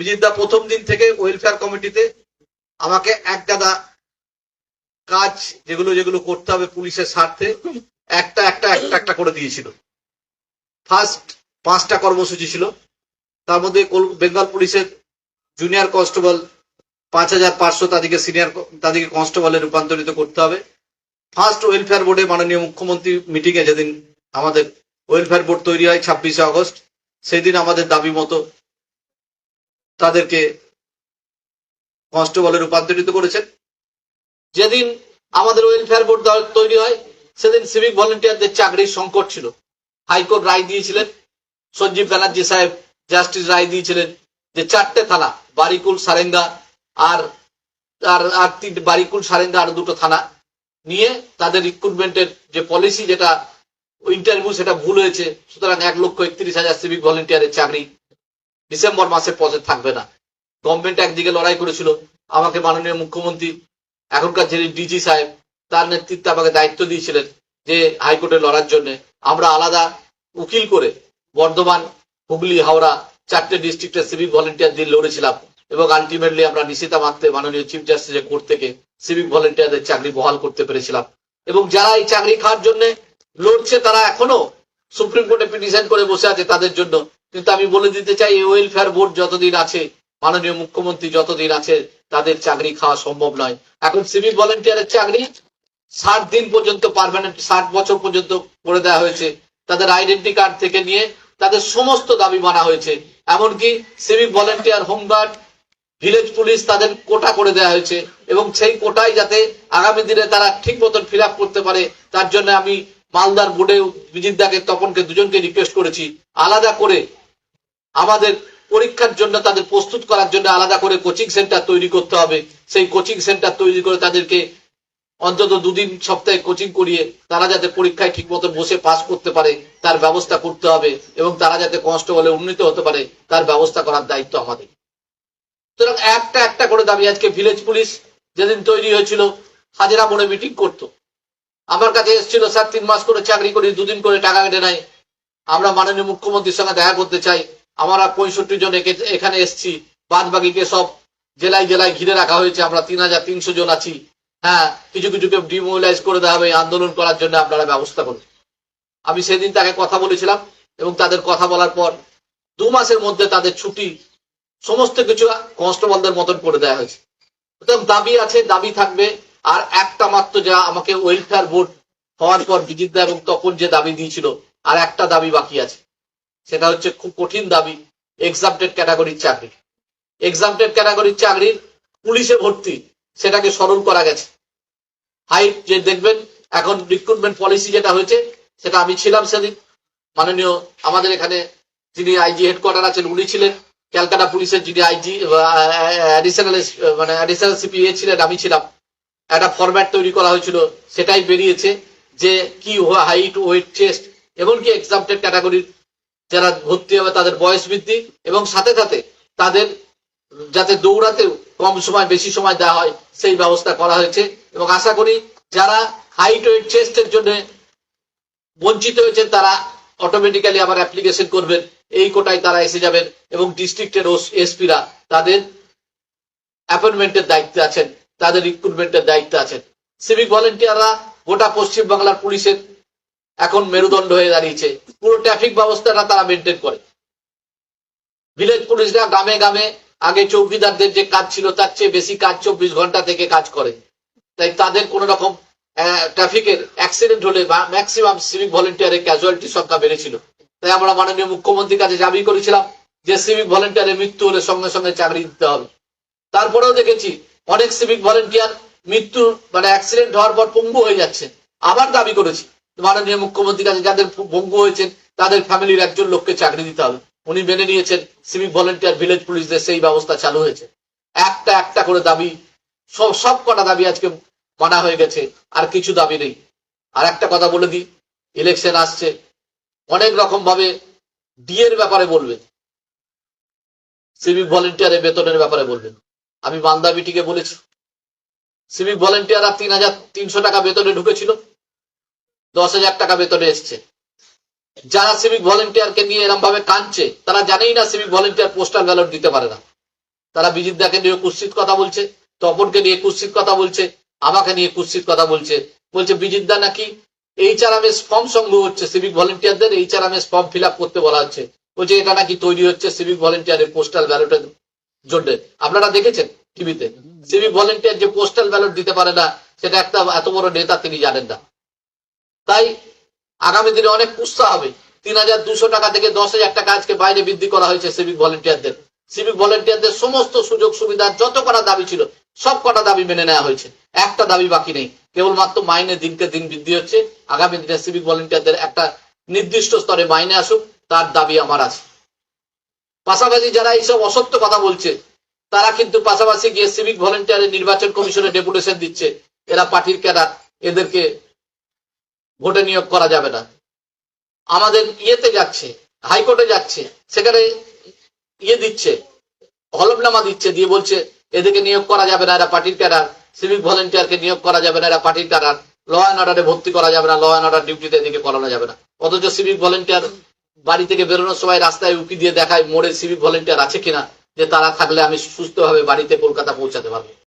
বিজিতদা প্রথম দিন থেকে ওয়েলফেয়ার কমিটিতে আমাকে এক কাজ যেগুলো যেগুলো করতে হবে পুলিশের স্বার্থে, একটা একটা একটা একটা করে দিয়েছিল। ফার্স্ট পাঁচটা কর্মসূচি ছিল। তার মধ্যে বেঙ্গল পুলিশের জুনিয়র কনস্টেবল পাঁচ হাজার পাঁচশো তাদেরকে সিনিয়র তাদেরকে কনস্টেবলে রূপান্তরিত করতে হবে। ফার্স্ট ওয়েলফেয়ার বোর্ডে মাননীয় মুখ্যমন্ত্রী মিটিংয়ে যেদিন আমাদের ওয়েলফেয়ার বোর্ড তৈরি হয়, ছাব্বিশে আগস্ট, সেদিন আমাদের দাবি মতো তাদেরকে কনস্টেবলে রূপান্তরিত করেছেন। যেদিন আমাদের ওয়েলফেয়ার বোর্ড তৈরি হয়, সেদিন সিভিক ভলেন্টিয়ারদের চাকরির সংকট ছিল। হাইকোর্ট রায় দিয়েছিলেন। সঞ্জীব ব্যানার্জি সাহেব জাস্টিস রায় দিয়েছিলেন যে চারটে থানা, বারিকুল সারেঙ্গা আর আর আর তিন, বারিকুল সারেঙ্গা আর দুটো থানা নিয়ে তাদের রিক্রুটমেন্টের যে পলিসি যেটা ইন্টারভিউ সেটা ভুল হয়েছে। সুতরাং এক লক্ষ একত্রিশ হাজার সিভিক ভলেন্টিয়ারের চাকরি ডিসেম্বর মাসে পদে থাকবে না। গভর্নমেন্ট একদিকে লড়াই করেছিল আমাকে মাননীয় মুখ্যমন্ত্রী, এখনকার যিনি ডিজি সাহেব, তার নেতৃত্বে আমাকে দায়িত্ব দিয়েছিলেন যে হাইকোর্টে লড়ার জন্য। আমরা আলাদা উকিল করে বর্ধমান, হুগলি, হাওড়া চারটে ডিস্ট্রিক্টের সিভিক ভলেন্টিয়ার দিয়ে লড়েছিলাম এবং আলটিমেটলি আমরা নিশিতা মাত্রে মাননীয় চিফ জাস্টিসের কোর্ট থেকে সিভিক ভলেন্টিয়ারদের চাকরি বহাল করতে পেরেছিলাম। এবং যারা এই চাকরি খাওয়ার জন্য লড়ছে তারা এখনও সুপ্রিম কোর্টে পিটিশন করে বসে আছে তাদের জন্য। কিন্তু আমি বলে দিতে চাই, এই ওয়েলফেয়ার বোর্ড যতদিন আছে, মাননীয় মুখ্যমন্ত্রী যতদিন আছে, তাদের চাকরি খাওয়া সম্ভব নয়। এখন সিভিক ভলেন্টিয়ারের চাকরি ষাট দিন পর্যন্ত পার্মানেন্ট ষাট বছর পর্যন্ত করে দেওয়া হয়েছে। তাদের আইডেন্টি কার্ড থেকে নিয়ে তাদের সমস্ত দাবি মানা হয়েছে। এমনকি civic volunteer home guard village police তাদের কোটা করে দেওয়া হয়েছে। এবং সেই কোটায় যাতে আগামী দিনে তারা ঠিক মতন ফিল করতে পারে, তার জন্য আমি মালদার বোর্ডে বিজিতদাকে তপনকে দুজনকে রিকোয়েস্ট করেছি। আলাদা করে আমাদের পরীক্ষার জন্য তাদের প্রস্তুত করার জন্য আলাদা করে কোচিং সেন্টার তৈরি করতে হবে। সেই কোচিং সেন্টার তৈরি করে তাদেরকে অন্তত দুদিন সপ্তাহে কোচিং করিয়ে তারা যাতে পরীক্ষায় ঠিক মতো বসে পাস করতে পারে, তার ব্যবস্থা করতে হবে এবং তারা যাতে কনস্টেবলে উন্নীত হতে পারে, তার ব্যবস্থা করার দায়িত্ব আমাদের। সুতরাং একটা একটা করে দাবি। আজকে ভিলেজ পুলিশ যেদিন তৈরি হয়েছিল, হাজিরা মোড়ে মিটিং করতো। আমার কাছে এসেছিল, স্যার, তিন মাস করে চাকরি করি, দুদিন করে টাকা কেটে নেয় আমরা মাননীয় মুখ্যমন্ত্রীর সঙ্গে দেখা করতে চাই। আমরা পঁয়ষট্টি জন এখানে এসছি। বাদ বাকিকে সব জেলায় জেলায় ঘিরে রাখা হয়েছে। আমরা তিন হাজার তিনশো জন আছি। হ্যাঁ কিছু কিছুকে ডিমোবিলাইজ করে দেওয়া হবে। আন্দোলন করার জন্য আপনারা ব্যবস্থা করুন। আমি সেদিন তাকে কথা বলেছিলাম এবং তাদের কথা বলার পর দু মাসের মধ্যে তাদের ছুটি, সমস্ত কিছু কনস্টেবলদের মতন করে দেওয়া হয়েছে। দাবি আছে, দাবি থাকবে। আর একটা মাত্র যা আমাকে ওয়েলফেয়ার বোর্ড হওয়ার পর বিজিতদা এবং তখন যে দাবি দিয়েছিল, আর একটা দাবি বাকি আছে। সেটা হচ্ছে খুব কঠিন দাবি এক্সামটেড ক্যাটাগরির চাকরি। এক্সামটেড ক্যাটাগরির চাকরির পুলিশে ভর্তি, সেটাকে স্মরণ করা গেছে। হাইট যে দেখবেন, এখন রিক্রুটমেন্ট পলিসি যেটা হয়েছে, সেটা আমি ছিলাম সেদিন। মাননীয় আমাদের এখানে যিনি আইজি হেডকোয়ার্টার আছেন, উনি ছিলেন ক্যালকাটা পুলিশের যিনি আইজি অ্যাডিশনাল মানে অ্যাডিশনাল সিপিএ ছিলেন, আমি ছিলাম। একটা ফরম্যাট তৈরি করা হয়েছিল, সেটাই বেরিয়েছে যে কি হাইট ওয়েট চেস্ট এমনকি এক্সামটেড ক্যাটাগরির যারা ভর্তি হবে তাদের বয়স বৃদ্ধি এবং সাথে সাথে তাদের যাতে দৌড়াতেও কম সময়, বেশি সময় দেওয়া হয়, সেই ব্যবস্থা করা হয়েছে এবং আশা করি যারা হাইট ওয়েট চেস্টের জন্য বঞ্চিত হয়েছেন, তারা অটোমেটিক্যালি আবার অ্যাপ্লিকেশন করবেন। এই কোটায় তারা এসে যাবেন এবং ডিস্ট্রিক্টের এসপিরা তাদের অ্যাপয়েন্টমেন্টের দায়িত্বে আছেন। তাদের রিক্রুটমেন্টের দায়িত্বে আছেন। সিভিক ভলেন্টিয়াররা গোটা পশ্চিম বাংলার পুলিশের এখন মেরুদণ্ড হয়ে দাঁড়িয়েছে। পুরো ট্রাফিক ব্যবস্থাটা তারা মেনটেন করে। ভিলেজ পুলিশরা গ্রামে গ্রামে আগে চৌকিদারদের যে কাজ ছিল, তার চেয়ে বেশি কাজ চব্বিশ ঘণ্টা থেকে কাজ করে। তাই তাদের কোন রকম ট্রাফিকের অ্যাক্সিডেন্ট হলে ম্যাক্সিমাম সিভিক ভলেন্টিয়ারের ক্যাজুয়ালিটির সংখ্যা বেড়েছিল। তাই আমরা মাননীয় মুখ্যমন্ত্রীর কাছে দাবি করেছিলাম যে সিভিক ভলেন্টিয়ারের মৃত্যু হলে সঙ্গে সঙ্গে চাকরি দিতে হবে। তারপরেও দেখেছি অনেক সিভিক ভলেন্টিয়ার মৃত্যু মানে অ্যাক্সিডেন্ট হওয়ার পর পঙ্গু হয়ে যাচ্ছে। আবার দাবি করেছি, মাননীয় মুখ্যমন্ত্রীর কাছে যাদের পঙ্গু হয়েছেন, তাদের ফ্যামিলির একজন লোককে চাকরি দিতে হবে। উনি মেনে নিয়েছেন সিভিক ভলেন্টিয়ার ভিলেজ পুলিশদের সেই ব্যবস্থা চালু হয়েছে। একটা একটা করে দাবি, সব সব কটা দাবি আজকে মানা হয়ে গেছে, আর কিছু দাবি নেই। আর একটা কথা বলে দিই ইলেকশন আসছে। অনেক রকম ভাবে ডিএর ব্যাপারে বলবেন সিভিক ভলেন্টিয়ারের বেতনের ব্যাপারে বলবেন। আমি মালদা বিটিকে বলেছি। সিভিক ভলেন্টিয়াররা তিন হাজার তিনশো টাকা বেতনে ঢুকেছিল। দশ হাজার টাকা বেতনে এসছে। যারা সিভিক ভলেন্টিয়ারকে নিয়ে এরকম ভাবে কাঁদছে, তারা জানেই না সিভিক ভলেন্টিয়ার পোস্টাল ব্যালট দিতে পারে না। তারা বিজিতদাকে নিয়ে কুৎসিত কথা বলছে, তপনকে নিয়ে কুৎসিত কথা বলছে, আমাকে নিয়ে কুৎসিত কথা বলছে। বলছে, বিজিতদা নাকি এইচআরএমএস ফর্ম সংগ্রহ হচ্ছে সিভিক ভলেন্টিয়ারদের এইচআরএমএস ফর্ম ফিল করতে বলা হচ্ছে। বলছে, এটা নাকি তৈরি হচ্ছে সিভিক ভলেন্টিয়ারের পোস্টাল ব্যালটের জন্য আপনারা দেখেছেন টিভিতে। সিভিক ভলেন্টিয়ার যে পোস্টাল ব্যালট দিতে পারে না, সেটা একটা এত বড় নেতা তিনি জানেন না। তাই আগামী দিনে অনেক কুস্তা হবে। তিন হাজার দুশো টাকা থেকে দশ হাজার টাকা আজকে বাইরে বৃদ্ধি করা হয়েছে সিভিক ভলেন্টিয়ারদের। সিভিক ভলেন্টিয়ারদের সমস্ত সুযোগ সুবিধা, যত কটা দাবি ছিল, সব কটা দাবি মেনে নেওয়া হয়েছে। একটা দাবি বাকি নেই। কেবলমাত্র মাইনে দিনকে দিন বৃদ্ধি হচ্ছে। আগামী দিনে সিভিক ভলেন্টিয়ারদের একটা নির্দিষ্ট স্তরে মাইনে আসুক, তার দাবি আমার আছে। পাশাপাশি যারা এইসব অসত্য কথা বলছে, তারা কিন্তু পাশাপাশি গিয়ে সিভিক ভলেন্টিয়ারের নির্বাচন কমিশনে ডেপুটেশন দিচ্ছে। এরা পার্টির ক্যাডার, এদেরকে ভোটে নিয়োগ করা যাবে না। আমাদের ইয়েতে যাচ্ছে, হাইকোর্টে যাচ্ছে, সেখানে ইয়ে দিচ্ছে, হলফনামা দিচ্ছে, দিয়ে বলছে, এদেরকে নিয়োগ করা যাবে না, এরা পার্টির ক্যাডার সিভিক ভলেন্টিয়ারকে নিয়োগ করা যাবে না, এরা পার্টির ক্যাডার ল অ্যান্ড অর্ডারে ভর্তি করা যাবে না ল অ্যান্ড অর্ডার ডিউটিতে এদিকে করানো যাবে না। অথচ সিভিক ভলেন্টিয়ার বাড়ি থেকে বেরোনোর সময় রাস্তায় উকি দিয়ে দেখায় মোড়ে সিভিক ভলেন্টিয়ার আছে কিনা, যে তারা থাকলে আমি সুস্থভাবে বাড়িতে কলকাতা পৌঁছাতে পারব।